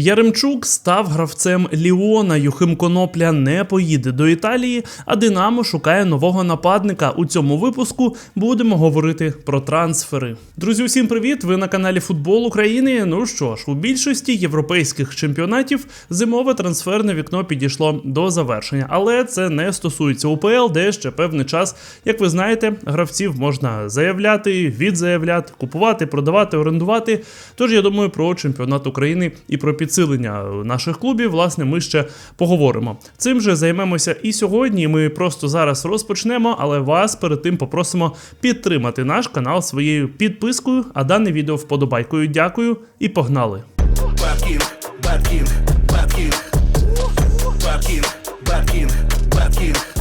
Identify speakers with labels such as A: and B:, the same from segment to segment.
A: Яремчук став гравцем Ліона. Юхим Конопля не поїде до Італії, а Динамо шукає нового нападника. У цьому випуску будемо говорити про трансфери. Друзі, усім привіт! Ви на каналі Футбол України. Ну що ж, у більшості європейських чемпіонатів зимове трансферне вікно підійшло до завершення, але це не стосується УПЛ, де ще певний час, як ви знаєте, гравців можна заявляти, відзаявляти, купувати, продавати, орендувати. Тож я думаю про чемпіонат України і про підсилення наших клубів, власне, ми ще поговоримо. Цим же займемося і сьогодні. Ми просто зараз розпочнемо, але вас перед тим попросимо підтримати наш канал своєю підпискою, а дане відео вподобайкою. Дякую і погнали!
B: Бабкінг, Бабкінг, Бабкінг, Бабкінг, Бабкінг, Бабкінг.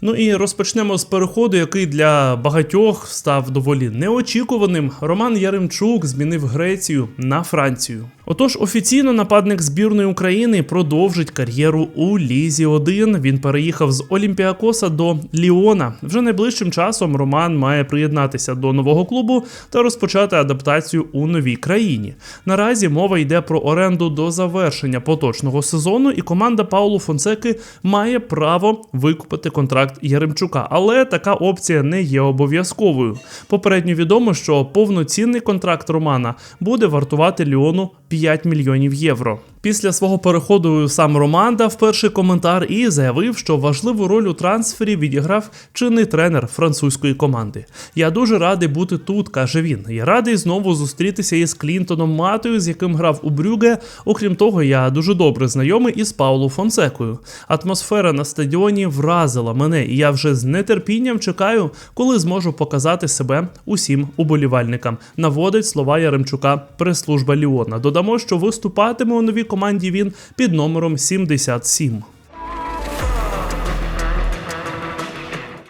A: Ну і розпочнемо з переходу, який для багатьох став доволі неочікуваним. Роман Яремчук змінив Грецію на Францію. Отож, офіційно нападник збірної України продовжить кар'єру у Лізі 1. Він переїхав з Олімпіакоса до Ліона. Вже найближчим часом Роман має приєднатися до нового клубу та розпочати адаптацію у новій країні. Наразі мова йде про оренду до завершення поточного сезону, і команда Паулу Фонсеки має право викупити контракт Яремчука, але така опція не є обов'язковою. Попередньо відомо, що повноцінний контракт Романа буде вартувати Ліону 5 мільйонів євро. Після свого переходу сам Роман дав перший коментар і заявив, що важливу роль у трансфері відіграв чинний тренер французької команди. Я дуже радий бути тут, каже він. Я радий знову зустрітися із Клінтоном Матою, з яким грав у Брюге. Окрім того, я дуже добре знайомий із Паулу Фонсекою. Атмосфера на стадіоні вразила мене, і я вже з нетерпінням чекаю, коли зможу показати себе усім уболівальникам. Наводить слова Яремчука прес-служба Ліона. Додамо, що виступатиме у новій команді він під номером 77.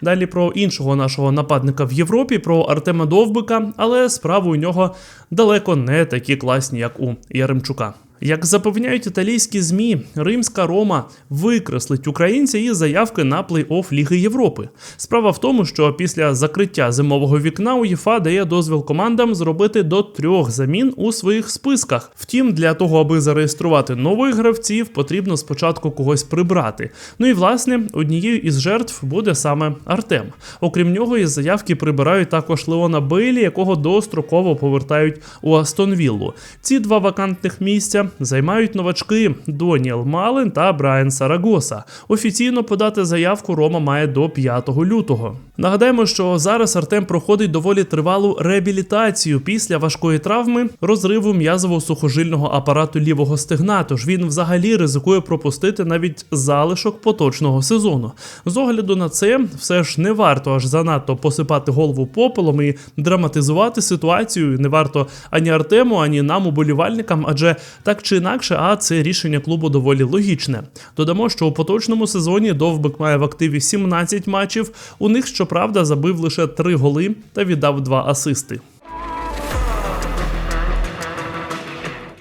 A: Далі про іншого нашого нападника в Європі, про Артема Довбика, але справи у нього далеко не такі класні, як у Яремчука. Як запевняють італійські змі, римська Рома викреслить українця із заявки на плей-офф Ліги Європи. Справа в тому, що після закриття зимового вікна УЄФА дає дозвіл командам зробити до трьох замін у своїх списках. Втім, для того, аби зареєструвати нових гравців, потрібно спочатку когось прибрати. Ну і власне однією із жертв буде саме Артем. Окрім нього, із заявки прибирають також Леона Бейлі, якого достроково повертають у Астон Віллу. Ці два вакантних місця займають новачки Доніел Мален та Брайан Сарагоса. Офіційно подати заявку Рома має до 5 лютого. Нагадаємо, що зараз Артем проходить доволі тривалу реабілітацію після важкої травми розриву м'язово-сухожильного апарату лівого стегна. Тож він взагалі ризикує пропустити навіть залишок поточного сезону. З огляду на це, все ж не варто аж занадто посипати голову попелом і драматизувати ситуацію. Не варто ані Артему, ані нам, уболівальникам, адже так чи інакше, а це рішення клубу доволі логічне. Додамо, що у поточному сезоні Довбик має в активі 17 матчів. У них, щоправда, забив лише 3 голи та віддав 2 асисти.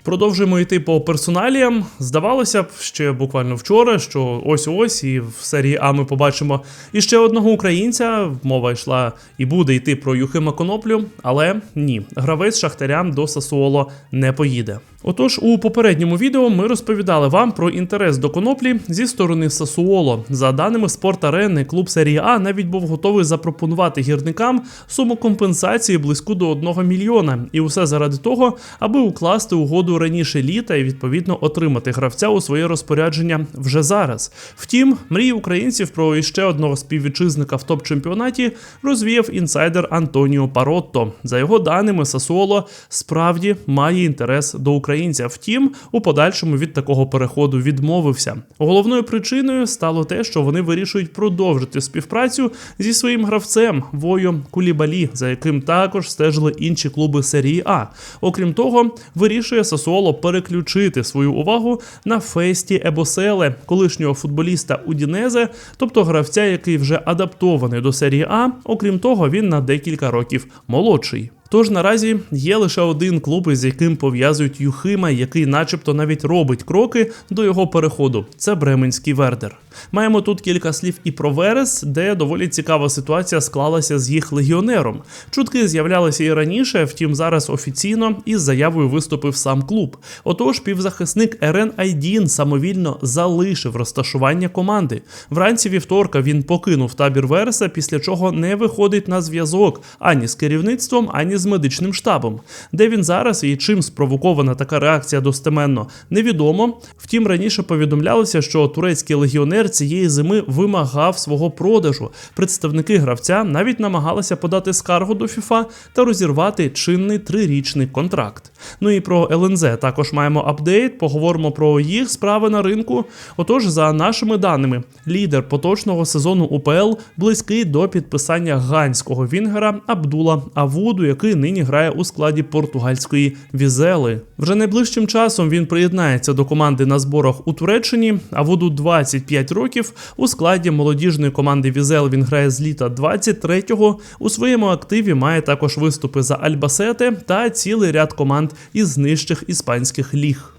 A: Продовжуємо йти по персоналіям. Здавалося б, ще буквально вчора, що ось ось і в серії А ми побачимо іще одного українця. Мова йшла і буде йти про Юхима Коноплю, але ні, гравець шахтарям до Сасуоло не поїде. Отож, у попередньому відео ми розповідали вам про інтерес до коноплі зі сторони Сасуоло. За даними спорт-арени, клуб серії А навіть був готовий запропонувати гірникам суму компенсації близьку до 1 мільйона, і усе заради того, аби укласти угоду раніше літа і відповідно отримати гравця у своє розпорядження вже зараз. Втім, мрії українців про іще одного співвітчизника в топ-чемпіонаті розвіяв інсайдер Антоніо Паротто. За його даними, Сасуоло справді має інтерес до українця. Втім, у подальшому від такого переходу відмовився. Головною причиною стало те, що вони вирішують продовжити співпрацю зі своїм гравцем Вою Кулібалі, за яким також стежили інші клуби серії А. Окрім того, вирішує Сасуоло переключити свою увагу на Фесті Ебоселе, колишнього футболіста Удінезе, тобто гравця, який вже адаптований до серії А. Окрім того, він на декілька років молодший. Тож наразі є лише один клуб, із яким пов'язують Юхима, який, начебто, навіть робить кроки до його переходу. Це Бременський Вердер. Маємо тут кілька слів і про Верес, де доволі цікава ситуація склалася з їх легіонером. Чутки з'являлися і раніше, втім зараз офіційно із заявою виступив сам клуб. Отож, півзахисник Ерен Айдін самовільно залишив розташування команди. Вранці вівторка він покинув табір Вереса, після чого не виходить на зв'язок ані з керівництвом, ані з медичним штабом. Де він зараз і чим спровокована така реакція достеменно, невідомо. Втім, раніше повідомлялося, що турецький легіонер цієї зими вимагав свого продажу. Представники гравця навіть намагалися подати скаргу до ФІФА та розірвати чинний трирічний контракт. Ну і про ЛНЗ також маємо апдейт. Поговоримо про їх справи на ринку. Отож, за нашими даними, лідер поточного сезону УПЛ близький до підписання ганського вінгера Абдула Авуду, який нині грає у складі португальської візели. Вже найближчим часом він приєднається до команди на зборах у Туреччині. Авуду 25 років. У складі молодіжної команди Візел він грає з літа 23-го. У своєму активі має також виступи за Альбасете та цілий ряд команд із нижчих іспанських ліг.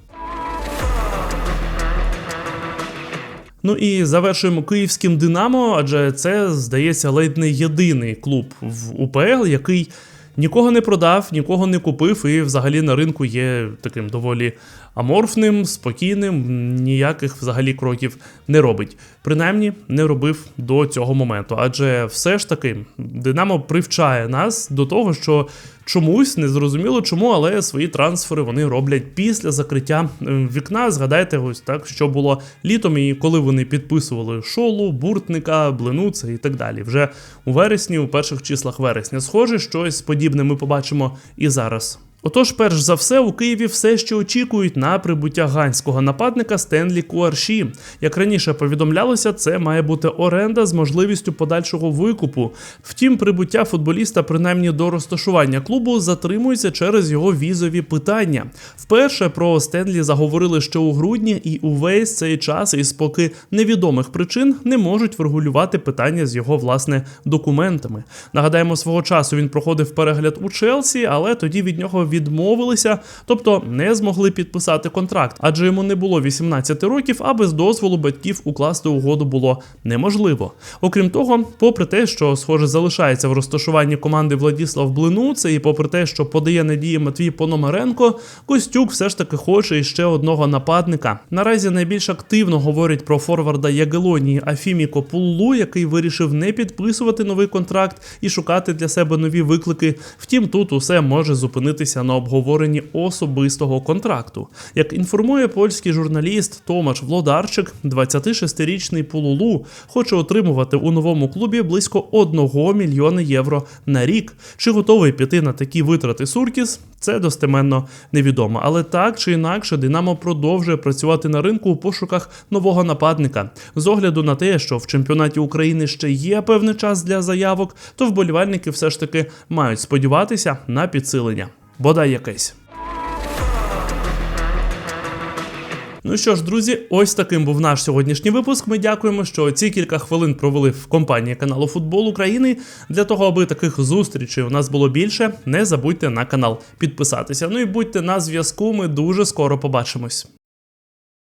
A: Ну і завершуємо київським Динамо, адже це здається ледь не єдиний клуб в УПЛ, який нікого не продав, нікого не купив, і взагалі на ринку є таким доволі аморфним, спокійним, ніяких взагалі кроків не робить. Принаймні не робив до цього моменту. Адже все ж таки Динамо привчає нас до того, що чомусь незрозуміло чому, але свої трансфери вони роблять після закриття е, вікна. Згадайте, ось так, що було літом, і коли вони підписували шолу, буртника, блинуца і так далі. Вже у вересні, у перших числах вересня. Схоже, щось подібне ми побачимо і зараз. Отож, перш за все, у Києві все ще очікують на прибуття ганського нападника Стенлі Куарші. Як раніше повідомлялося, це має бути оренда з можливістю подальшого викупу. Втім, прибуття футболіста, принаймні до розташування клубу, затримується через його візові питання. Вперше про Стенлі заговорили ще у грудні, і увесь цей час із поки невідомих причин не можуть врегулювати питання з його власне документами. Нагадаємо, свого часу він проходив перегляд у Челсі, але тоді від нього відмовилися, тобто не змогли підписати контракт, адже йому не було 18 років, а без дозволу батьків укласти угоду було неможливо. Окрім того, попри те, що схоже залишається в розташуванні команди Владіслав Блинуце, і попри те, що подає надії Матвій Пономаренко, Костюк все ж таки хоче іще одного нападника. Наразі найбільш активно говорять про форварда Ягелонії Афіміко Пуллу, який вирішив не підписувати новий контракт і шукати для себе нові виклики. Втім, тут усе може зупинитися на обговоренні особистого контракту. Як інформує польський журналіст Томаш Влодарчик, 26-річний Пулулу хоче отримувати у новому клубі близько 1 мільйона євро на рік. Чи готовий піти на такі витрати Суркіс? Це достеменно невідомо. Але так чи інакше, Динамо продовжує працювати на ринку у пошуках нового нападника. З огляду на те, що в чемпіонаті України ще є певний час для заявок, то вболівальники все ж таки мають сподіватися на підсилення. Бодай якесь. Ну що ж, друзі, ось таким був наш сьогоднішній випуск. Ми дякуємо, що ці кілька хвилин провели в компанії каналу Футбол України. Для того, аби таких зустрічей у нас було більше, не забудьте на канал підписатися. Ну і будьте на зв'язку. Ми дуже скоро побачимось.